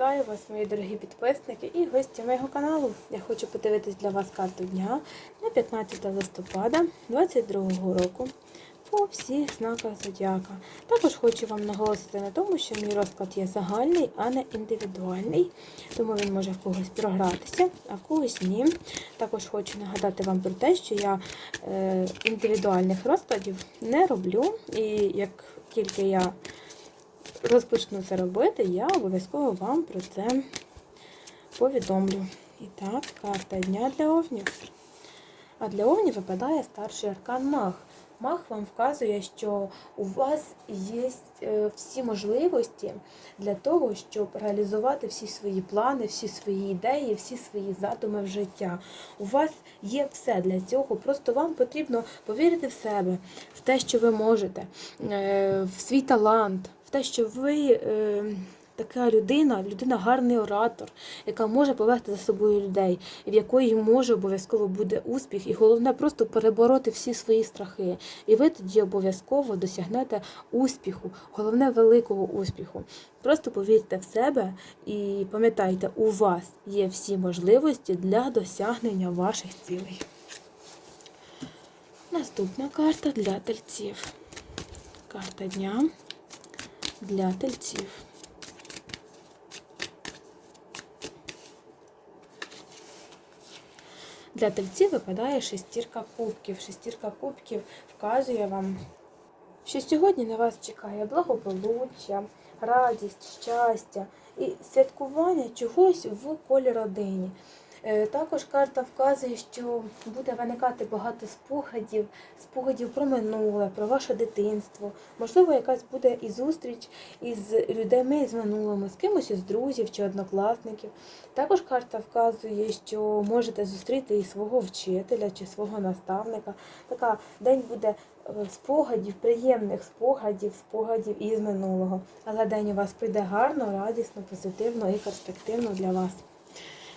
Вітаю вас, мої дорогі підписники і гості моєго каналу. Я хочу подивитись для вас карту дня на 15 листопада 2022 року по всіх знаках зодіака. Також хочу вам наголосити на тому, що мій розклад є загальний, а не індивідуальний, тому він може в когось програтися, а в когось ні. Також хочу нагадати вам про те, що я е, індивідуальних розкладів не роблю, і як тільки я розпочну це робити, я обов'язково вам про це повідомлю. І так, карта дня для овнів. А для овнів випадає старший аркан Маг. Маг вам вказує, що у вас є е, всі можливості для того, щоб реалізувати всі свої плани, всі свої ідеї, всі свої задуми в життя. У вас є все для цього. Просто вам потрібно повірити в себе, в те, що ви можете, е, в свій талант, в те, що ви. Така людина, людина гарний оратор, яка може повести за собою людей, в якої може обов'язково буде успіх, і головне просто перебороти всі свої страхи. І ви тоді обов'язково досягнете успіху, головне великого успіху. Просто повірте в себе і пам'ятайте, у вас є всі можливості для досягнення ваших цілей. Наступна карта для тельців. Карта дня для тельців. Для тельці випадає шестірка кубків. Шестірка кубків вказує вам, що сьогодні на вас чекає благополуччя, радість, щастя і святкування чогось в колі родині. Е, Також карта вказує, що буде виникати багато спогадів, спогадів про минуле, про ваше дитинство. Можливо, якась буде і зустріч із людьми з минулими, з кимось із друзів чи однокласників. Також карта вказує, що можете зустріти і свого вчителя чи свого наставника. Така день буде е, спогадів, приємних спогадів, спогадів із минулого. Але день у вас прийде гарно, радісно, позитивно і перспективно для вас.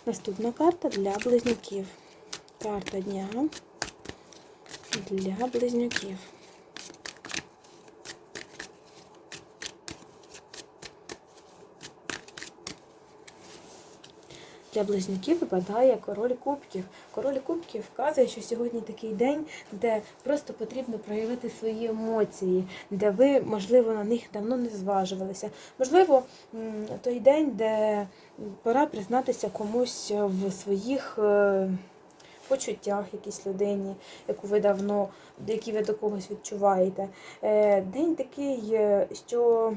Наступна карта для близнюків. Карта дня для близнюків. Для близнюків випадає король кубків. Король кубків вказує, що сьогодні такий день, де просто потрібно проявити свої емоції, де ви, можливо, на них давно не зважувалися. Можливо, той день, де пора признатися комусь в своїх. е, Почуттях якійсь людині, яку ви давно, які ви до когось відчуваєте. Е, День такий, е, що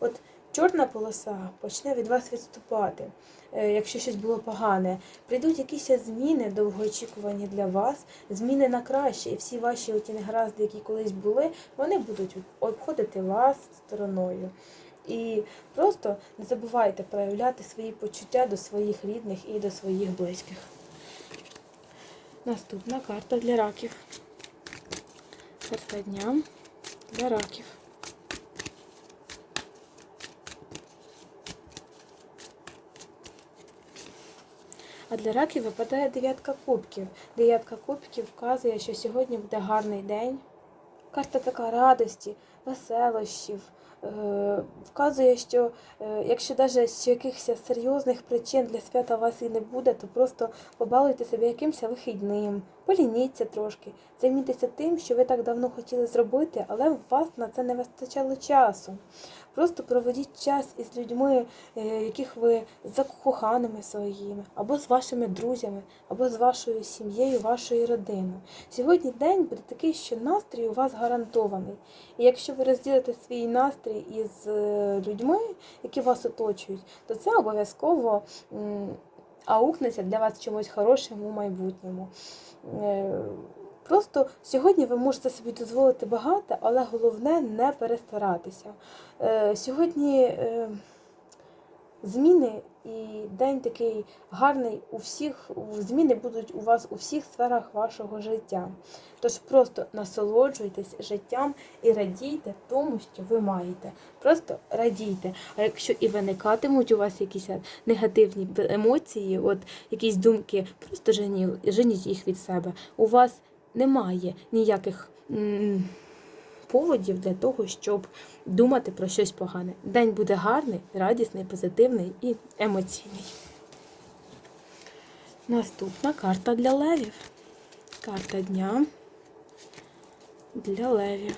от чорна полоса почне від вас відступати, якщо щось було погане. Прийдуть якісь зміни довгоочікувані для вас, зміни на краще, і всі ваші оті негаразди, які колись були, вони будуть обходити вас стороною. І просто не забувайте проявляти свої почуття до своїх рідних і до своїх близьких. Наступна карта для раків. Карта дня для раків. А для раків випадає дев'ятка кубків. Дев'ятка кубків вказує, що сьогодні буде гарний день. Карта така радості, веселощів. Е, Вказує, що е, якщо навіть з якихось серйозних причин для свята у вас і не буде, то просто побалуйте себе якимось вихідним, полініться трошки, займіться тим, що ви так давно хотіли зробити, але у вас на це не вистачало часу. Просто проведіть час із людьми, е, яких ви за коханими своїми, або з вашими друзями, або з вашою сім'єю, вашою родиною. Сьогодні день буде такий, що настрій у вас гарантований. І якщо ви розділите свій настрій із е, людьми, які вас оточують, то це обов'язково аукнеться для вас чимось хорошим у майбутньому. Просто сьогодні ви можете собі дозволити багато, але головне не перестаратися. Е, Сьогодні е, зміни і день такий гарний у всіх, зміни будуть у вас у всіх сферах вашого життя. Тож просто насолоджуйтесь життям і радійте тому, що ви маєте. Просто радійте. А якщо і виникатимуть у вас якісь негативні емоції, от якісь думки, просто женіть їх від себе. У вас немає ніяких поводів для того, щоб думати про щось погане. День буде гарний, радісний, позитивний і емоційний. Наступна карта для левів. Карта дня для левів.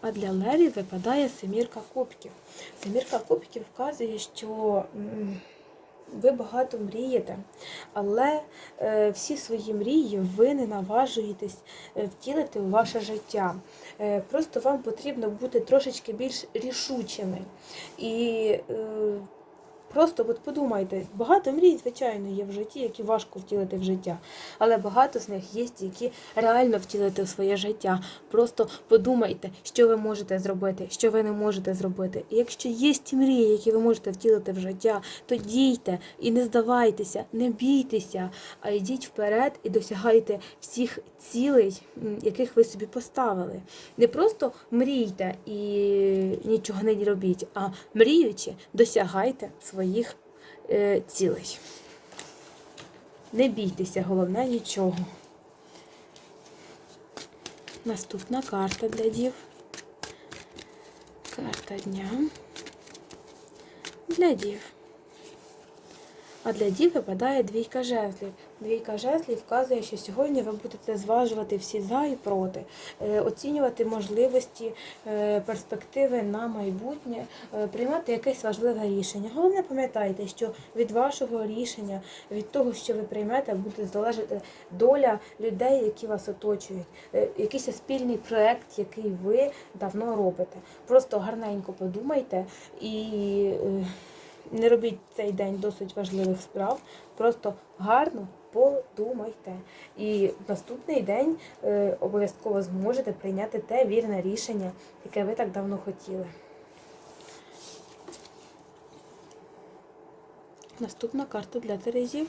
А для левів випадає семірка кубків. Семірка кубків вказує, що ви багато мрієте, але е, всі свої мрії ви не наважуєтесь е, втілити у ваше життя. Е, просто вам потрібно бути трошечки більш рішучими. І Просто от подумайте, багато мрій, звичайно, є в житті, які важко втілити в життя. Але багато з них є, які реально втілити в своє життя. Просто подумайте, що ви можете зробити, що ви не можете зробити. І якщо є ті мрії, які ви можете втілити в життя, то дійте і не здавайтеся, не бійтеся, а йдіть вперед і досягайте всіх цілей, яких ви собі поставили. Не просто мрійте і нічого не робіть, а мріючи, досягайте своїх е, цілей. Не бійтеся, головне нічого. Наступна карта для дів. Карта дня для дів. А для дів випадає двійка жезлів. Двійка жезлів вказує, що сьогодні ви будете зважувати всі за і проти, е, оцінювати можливості, е, перспективи на майбутнє, е, приймати якесь важливе рішення. Головне пам'ятайте, що від вашого рішення, від того, що ви приймете, буде залежати доля людей, які вас оточують, якийсь спільний проект, який ви давно робите. Просто гарненько подумайте і. Не робіть цей день досить важливих справ, просто гарно подумайте. І в наступний день е, обов'язково зможете прийняти те вірне рішення, яке ви так давно хотіли. Наступна карта для Терезів.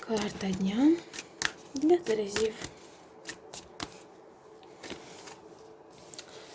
Карта дня для Терезів.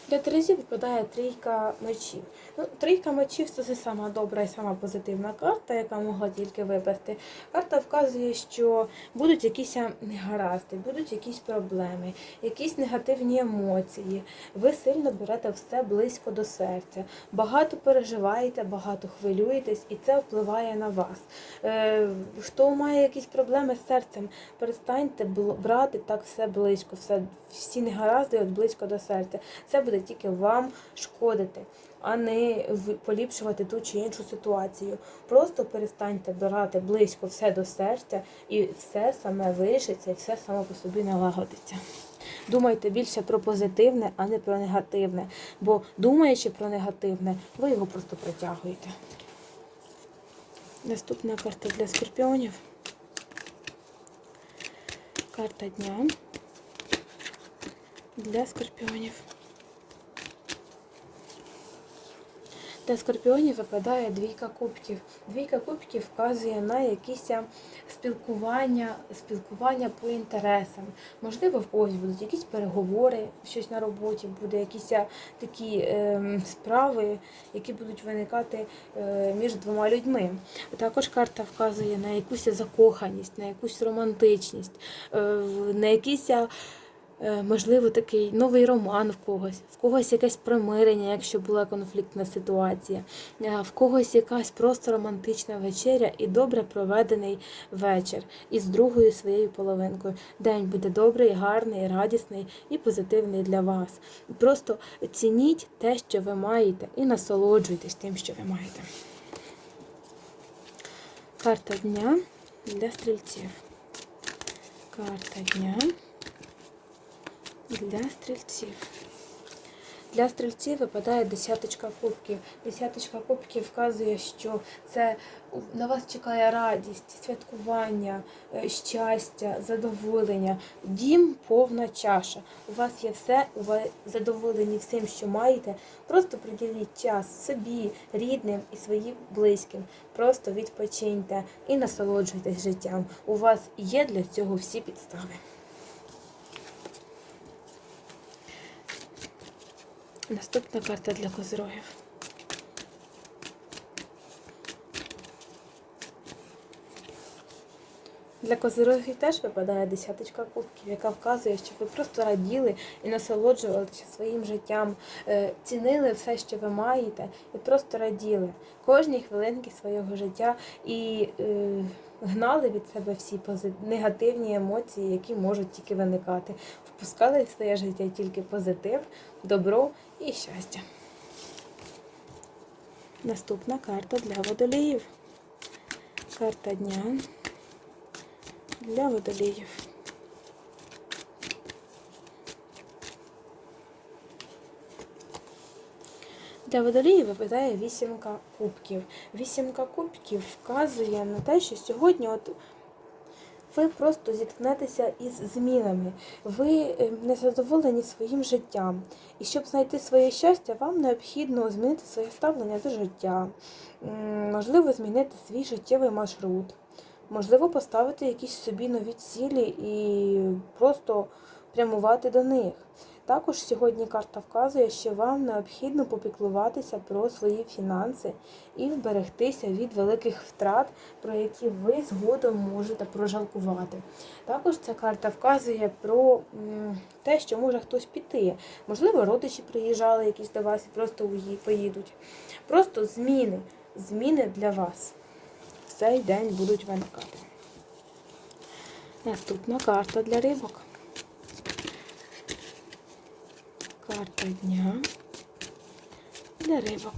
Для Терезів випадає трійка мечів. Ну, трійка мечів це сама добра і сама позитивна карта, яка могла тільки випасти. Карта вказує, що будуть якісь негаразди, будуть якісь проблеми, якісь негативні емоції. Ви сильно берете все близько до серця. Багато переживаєте, багато хвилюєтесь, і це впливає на вас. Е, хто має якісь проблеми з серцем, перестаньте брати так все близько, все, всі негаразди от близько до серця. Це буде тільки вам шкодити, а не поліпшувати ту чи іншу ситуацію. Просто перестаньте брати близько все до серця, і все саме вирішиться, і все само по собі налагодиться. Думайте більше про позитивне, а не про негативне. Бо думаючи про негативне, ви його просто притягуєте. Наступна карта для скорпіонів. Карта дня для скорпіонів. Для скорпіонів випадає двійка кубків. Двійка кубків вказує на якісь спілкування, спілкування по інтересам. Можливо, в когось будуть якісь переговори, щось на роботі, буде якісь такі ем, справи, які будуть виникати е, між двома людьми. Також карта вказує на якусь закоханість, на якусь романтичність, е, на якісь. Е, Можливо, такий новий роман в когось, в когось якесь примирення, якщо була конфліктна ситуація, е, в когось якась просто романтична вечеря і добре проведений вечір із другою своєю половинкою. День буде добрий, гарний, радісний і позитивний для вас. Просто цініть те, що ви маєте, і насолоджуйтесь тим, що ви маєте. Карта дня для стрільців. Карта дня для стрільців. Для стрільців випадає десяточка кубків. Десяточка кубків вказує, що це на вас чекає радість, святкування, е, щастя, задоволення. Дім повна чаша. У вас є все, ви задоволені всім, що маєте. Просто приділіть час собі, рідним і своїм близьким. Просто відпочиньте і насолоджуйтесь життям. У вас є для цього всі підстави. Наступна карта для козирогів. Для козирогів теж випадає десяточка кубків, яка вказує, що ви просто раділи і насолоджувалися своїм життям, е, цінили все, що ви маєте, і просто раділи кожній хвилинки свого життя і е, гнали від себе всі негативні емоції, які можуть тільки виникати. Впускали в своє життя тільки позитив, добро і щастя. Наступна карта для водоліїв. Карта дня для водоліїв. Для водоліїв випадає вісімка кубків. Вісімка кубків вказує на те, що сьогодні от ви просто зіткнетеся із змінами. Ви е, не задоволені своїм життям. І щоб знайти своє щастя, вам необхідно змінити своє ставлення до життя, можливо, змінити свій життєвий маршрут, можливо, поставити якісь собі нові цілі і просто прямувати до них. Також сьогодні карта вказує, що вам необхідно попіклуватися про свої фінанси і вберегтися від великих втрат, про які ви згодом можете прожалкувати. Також ця карта вказує про те, що може хтось піти. Можливо, родичі приїжджали якісь до вас і просто поїдуть. Просто зміни, зміни для вас в цей день будуть виникати. Наступна карта для рибок. Карта дня для рибок.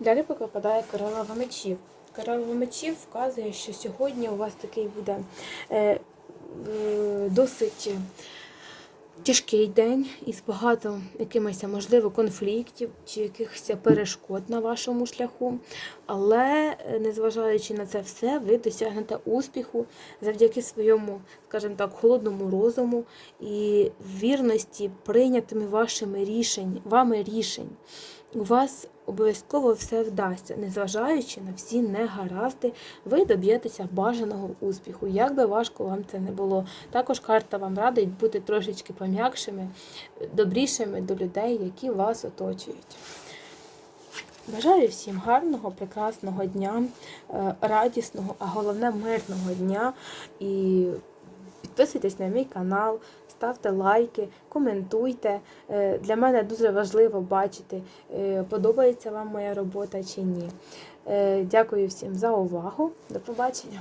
Для рибок випадає королева мечів. Королева мечів вказує, що сьогодні у вас такий буде е, досить тяжкий день із багато якимось, можливо, конфліктів чи якихось перешкод на вашому шляху. Але, е, незважаючи на це все, ви досягнете успіху завдяки своєму, скажімо так, холодному розуму і вірності прийнятими вашими рішень, вами рішень. У вас обов'язково все вдасться, незважаючи на всі негаразди, ви доб'єтеся бажаного успіху, як би важко вам це не було. Також карта вам радить бути трошечки пом'якшими, добрішими до людей, які вас оточують. Бажаю всім гарного, прекрасного дня, е, радісного, а головне мирного дня. І підписуйтесь на мій канал, ставте лайки, коментуйте. Е, Для мене дуже важливо бачити, е, подобається вам моя робота чи ні. Е, Дякую всім за увагу. До побачення.